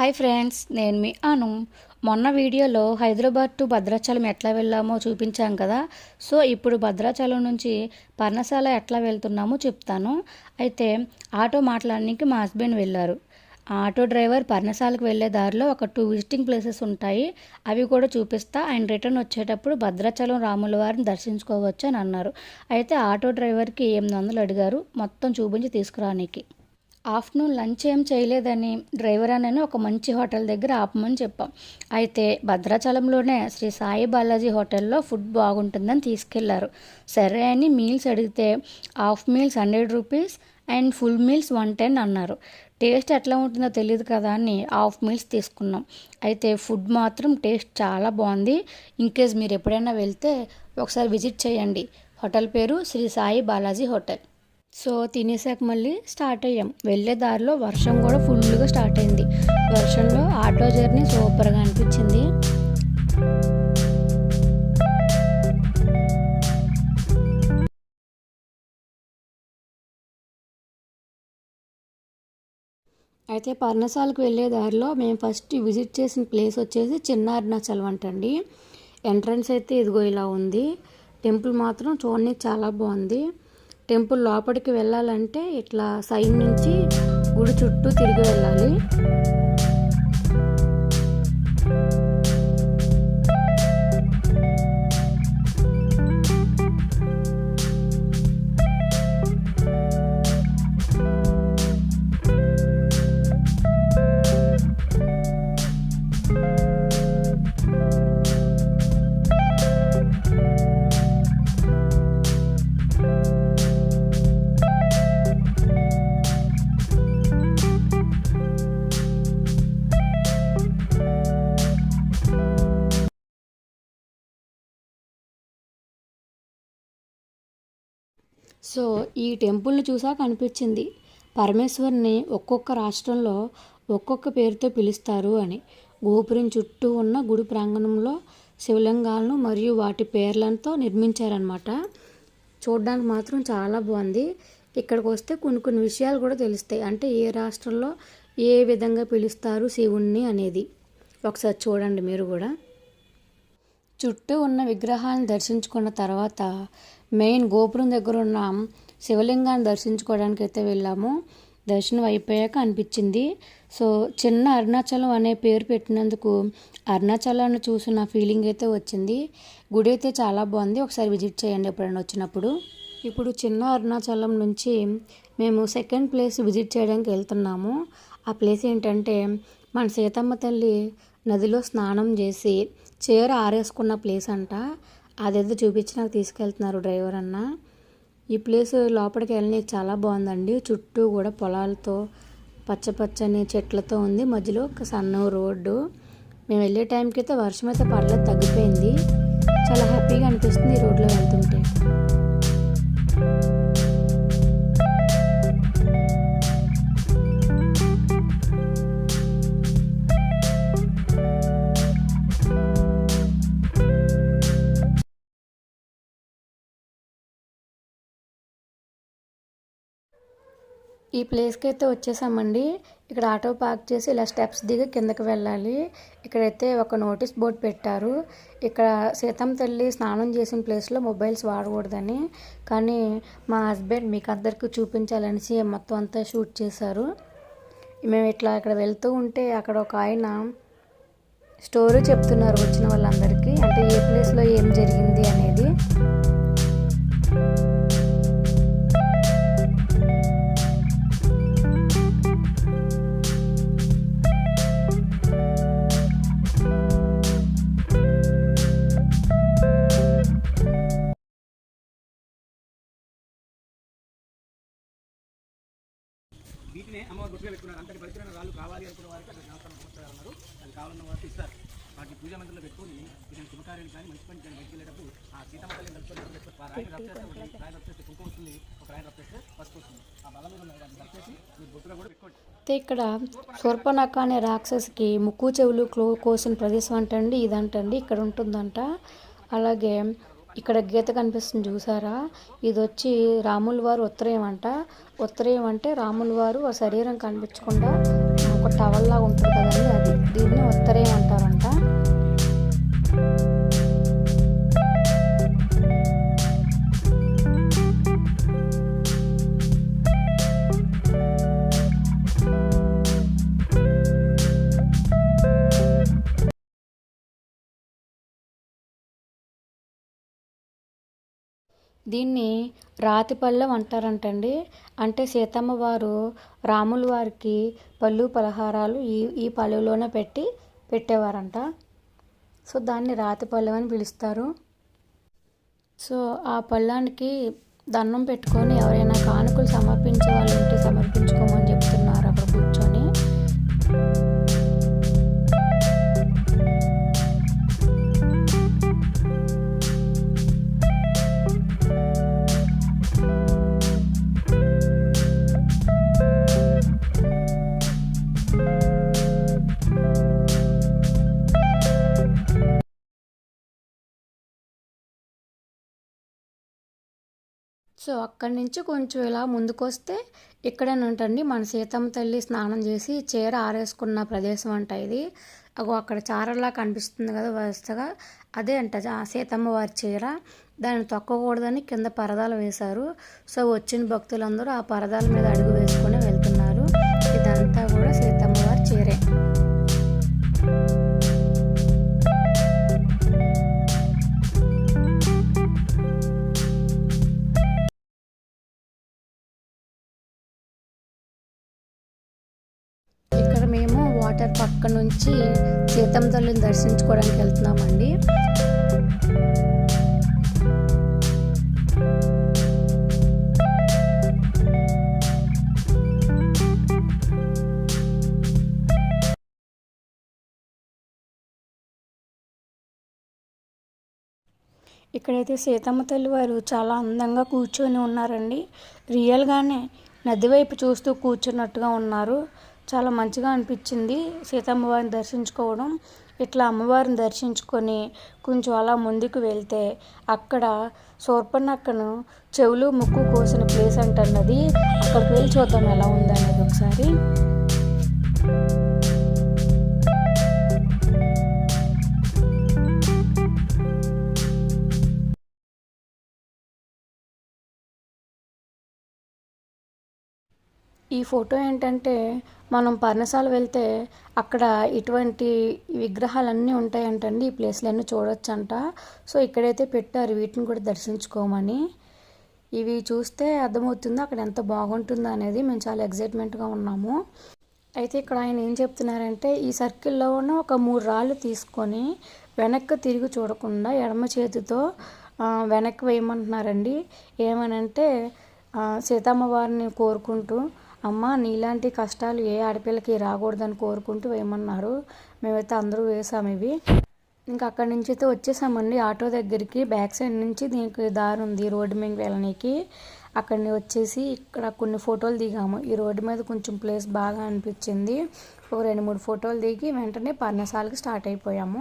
Hi friends నేను మీ అను. మొన్న వీడియోలో హైదరాబాద్ టు భద్రాచలం ఎట్లా వెళ్ళామో చూపించాం కదా. సో ఇప్పుడు భద్రాచలం నుంచి పర్ణశాల ఎట్లా వెళ్తున్నామో చెప్తాను. అయితే ఆటో మాట్లాడడానికి మా హస్బెండ్ వెళ్ళారు. ఆటో డ్రైవర్ పర్ణశాలకు వెళ్ళే దారిలో ఒక టూ విజిటింగ్ ప్లేసెస్ ఉంటాయి. అవి కూడా చూపిస్తా. ఆయన రిటర్న్ వచ్చేటప్పుడు భద్రాచలం రాముల వారిని దర్శించుకోవచ్చు అని అన్నారు. అయితే ఆటో డ్రైవర్కి ఎనిమిది వందలు అడిగారు. మొత్తం చూపించి తీసుకురానికి. ఆఫ్టర్నూన్ లంచ్ ఏం చేయలేదని డ్రైవర్ అని ఒక మంచి హోటల్ దగ్గర ఆపమని చెప్పాం. అయితే భద్రాచలంలోనే శ్రీ సాయి బాలాజీ హోటల్లో ఫుడ్ బాగుంటుందని తీసుకెళ్ళారు. సరే అని మీల్స్ అడిగితే half meals hundred rupees and full meals one ten అన్నారు. టేస్ట్ ఎట్లా ఉంటుందో తెలియదు కదా అని హాఫ్ మీల్స్ తీసుకున్నాం. అయితే ఫుడ్ మాత్రం టేస్ట్ చాలా బాగుంది. ఇన్కేస్ మీరు ఎప్పుడైనా వెళ్తే ఒకసారి విజిట్ చేయండి. హోటల్ పేరు శ్రీ సాయి బాలాజీ హోటల్. సో తినేసాక మళ్ళీ స్టార్ట్ అయ్యాం. వెళ్ళే దారిలో వర్షం కూడా ఫుల్గా స్టార్ట్ అయింది. వర్షంలో ఆటో జర్నీ సూపర్గా అనిపించింది. అయితే పర్ణశాలకు వెళ్ళే దారిలో మేము ఫస్ట్ విజిట్ చేసిన ప్లేస్ వచ్చేసి చిన్న అరుణాచలం అంటండి. ఎంట్రన్స్ అయితే ఇదిగో ఇలా ఉంది. టెంపుల్ మాత్రం చూడడానికి చాలా బాగుంది. టెంపుల్ లోపలికి వెళ్ళాలంటే ఇట్లా సైడ్ నుంచి గుడి చుట్టూ తిరిగి వెళ్ళాలి. సో ఈ టెంపుల్ని చూసాక అనిపించింది పరమేశ్వర్ని ఒక్కొక్క రాష్ట్రంలో ఒక్కొక్క పేరుతో పిలుస్తారు అని. గోపురం చుట్టూ ఉన్న గుడి ప్రాంగణంలో శివలింగాలను మరియు వాటి పేర్లతో నిర్మించారనమాట చూడడానికి మాత్రం చాలా బాగుంది. ఇక్కడికి వస్తే కొన్ని కొన్ని విషయాలు కూడా తెలుస్తాయి. అంటే ఏ రాష్ట్రంలో ఏ విధంగా పిలుస్తారు శివుణ్ణి అనేది. ఒకసారి చూడండి మీరు కూడా. చుట్టూ ఉన్న విగ్రహాలను దర్శించుకున్న తర్వాత మెయిన్ గోపురం దగ్గర ఉన్న శివలింగాన్ని దర్శించుకోవడానికి అయితే వెళ్ళాము. దర్శనం అయిపోయాక అనిపించింది. సో చిన్న అరుణాచలం అనే పేరు పెట్టినందుకు అరుణాచలాన్ని చూసిన ఫీలింగ్ అయితే వచ్చింది. గుడి అయితే చాలా బాగుంది. ఒకసారి విజిట్ చేయండి ఎప్పుడైనా వచ్చినప్పుడు. ఇప్పుడు చిన్న అరుణాచలం నుంచి మేము సెకండ్ ప్లేస్ విజిట్ చేయడానికి వెళ్తున్నాము. ఆ ప్లేస్ ఏంటంటే మన సీతమ్మ తల్లి నదిలో స్నానం చేసి చీర ఆరేసుకున్న ప్లేస్ అంట. అదేదో చూపించి నాకు తీసుకెళ్తున్నారు డ్రైవర్ అన్న. ఈ ప్లేస్ లోపలికి వెళ్ళడానికి చాలా బాగుందండి. చుట్టూ కూడా పొలాలతో పచ్చ పచ్చని చెట్లతో ఉంది. మధ్యలో ఒక సన్న రోడ్డు. మేము వెళ్ళే టైంకి అయితే వర్షం అయితే పర్లేదు తగ్గిపోయింది. చాలా హ్యాపీగా అనిపిస్తుంది ఈ రోడ్లో వెళ్తుంటే. ఈ ప్లేస్కి అయితే వచ్చేసామండి. ఇక్కడ ఆటో పార్క్ చేసి ఇలా స్టెప్స్ దిగి కిందకి వెళ్ళాలి. ఇక్కడైతే ఒక నోటీస్ బోర్డ్ పెట్టారు. ఇక్కడ సీతమ్మ తల్లి స్నానం చేసిన ప్లేస్లో మొబైల్స్ వాడకూడదని. కానీ మా హస్బెండ్ మీకు అందరికీ చూపించాలనేసి మొత్తం అంతా షూట్ చేశారు. మేము ఇట్లా ఇక్కడ వెళ్తూ ఉంటే అక్కడ ఒక ఆయన స్టోరీ చెప్తున్నారు వచ్చిన వాళ్ళందరికీ. అంటే ఏ ప్లేస్లో ఏం జరిగింది అనేది కావాలి అనుకున్న వారికి అక్కడ నమస్కారం నమస్కారాలు ఉన్నారు అది కావాలన్న వారికి ఇస్తారు. వాటిని పూజ మందిరంలో పెట్టుకొని ఇతని శుభకార్యాలు కానీ మంచి పని కానీ బయటికి వెళ్ళేటప్పుడు ఆ సీతమ్మ తల్లిని కలుపుకొని రాయన రబ్ చేస్తే ఒకటి రాయన రబ్ చేస్తే కుంకుమ వస్తుంది. ఒక రాయన రబ్ చేస్తే పసుపు వస్తుంది. ఆ బలం మీద ఉన్న దాన్ని రబ్ చేసి మీరు బొట్టులో కూడా పెట్టుకోండి. అయితే ఇక్కడ శూర్పణఖ అనే రాక్షసికి ముక్కు చెవులు క్లో కోసిన ప్రదేశం అంటండి ఇదంటండి ఇక్కడ ఉంటుందంట. అలాగే ఇక్కడ గీత కనిపిస్తుంది చూసారా? ఇది వచ్చి రాముల వారు ఉత్తరయం అంట. ఉత్తరయం అంటే రాముల వారు ఆ శరీరం కనిపించకుండా ఒక టవల్ లాగా ఉంటుంది కదండి అది. దీన్ని ఉత్తరయం అంటారంట. దీన్ని రాతి పళ్ళెం అంటారంటండి. అంటే సీతమ్మ వారు రాముల వారికి పళ్ళు పలహారాలు ఈ ఈ పళ్ళులోనే పెట్టి పెట్టేవారంట. సో దాన్ని రాతి పళ్ళెం అని పిలుస్తారు. సో ఆ పళ్ళానికి దండం పెట్టుకొని ఎవరైనా కానుకలు సమర్పించే వాళ్ళు ఉంటే సమర్పించుకోమని చెప్తున్నారు అక్కడ కూర్చొని. సో అక్కడి నుంచి కొంచెం ఇలా ముందుకొస్తే ఇక్కడేనంటండి మన సీతమ్మ తల్లి స్నానం చేసి చీర ఆరేసుకున్న ప్రదేశం అంట ఇది. అగో అక్కడ చారలా కనిపిస్తుంది కదా వరుసగా. అదే అంట ఆ సీతమ్మ వారి చీర. దాన్ని తొక్కకూడదని కింద పరదాలు వేశారు. సో వచ్చిన భక్తులందరూ ఆ పరదాల మీద అడుగు వేసుకొని వెళ్తున్నారు. వాటర్ పక్క నుంచి సీతమ్మ తల్లిని దర్శించుకోవడానికి వెళ్తున్నామండి. ఇక్కడైతే సీతమ్మ తల్లి వారు చాలా అందంగా కూర్చొని ఉన్నారండి. రియల్గానే నది వైపు చూస్తూ కూర్చున్నట్టుగా ఉన్నారు. చాలా మంచిగా అనిపించింది. సీతమ్మవారిని దర్శించుకోవడం ఇట్లా అమ్మవారిని దర్శించుకొని కొంచెం అలా ముందుకు వెళ్తే అక్కడ శూర్పణక్కను చెవులు ముక్కు కోసిన ప్లేస్ అంటున్నది. అక్కడికి వెళ్ళి చూద్దాం ఎలా ఉందనేది ఒకసారి. ఈ ఫోటో ఏంటంటే మనం పర్ణశాల వెళ్తే అక్కడ ఇటువంటి విగ్రహాలన్నీ ఉంటాయంటండి ఈ ప్లేస్లన్నీ చూడొచ్చంట. సో ఇక్కడైతే పెట్టారు వీటిని కూడా దర్శించుకోమని. ఇవి చూస్తే అర్థమవుతుంది అక్కడ ఎంత బాగుంటుందో అనేది మేము చాలా ఎగ్జైట్మెంట్గా ఉన్నాము. అయితే ఇక్కడ ఆయన ఏం చెప్తున్నారంటే ఈ సర్కిల్లో ఉన్న ఒక మూడు రాళ్ళు తీసుకొని వెనక్కి తిరిగి చూడకుండా ఎడమ చేతితో వెనక్కి వేయమంటున్నారండి. ఏమనంటే సీతమ్మ వారిని కోరుకుంటూ అమ్మ నీలాంటి కష్టాలు ఏ ఆడపిల్లకి రాకూడదని కోరుకుంటూ వేయమన్నారు మేమైతే అందరూ వేసాము ఇవి. ఇంకా అక్కడి నుంచి అయితే వచ్చేసామండి. ఆటో దగ్గరికి బ్యాక్ సైడ్ నుంచి దీనికి దారి ఉంది రోడ్డు మీద వెళ్ళనీకి. అక్కడిని వచ్చేసి ఇక్కడ కొన్ని ఫోటోలు దిగాము. ఈ రోడ్డు మీద కొంచెం ప్లేస్ బాగా అనిపించింది. ఒక రెండు మూడు ఫోటోలు దిగి వెంటనే పర్ణశాలకు స్టార్ట్ అయిపోయాము.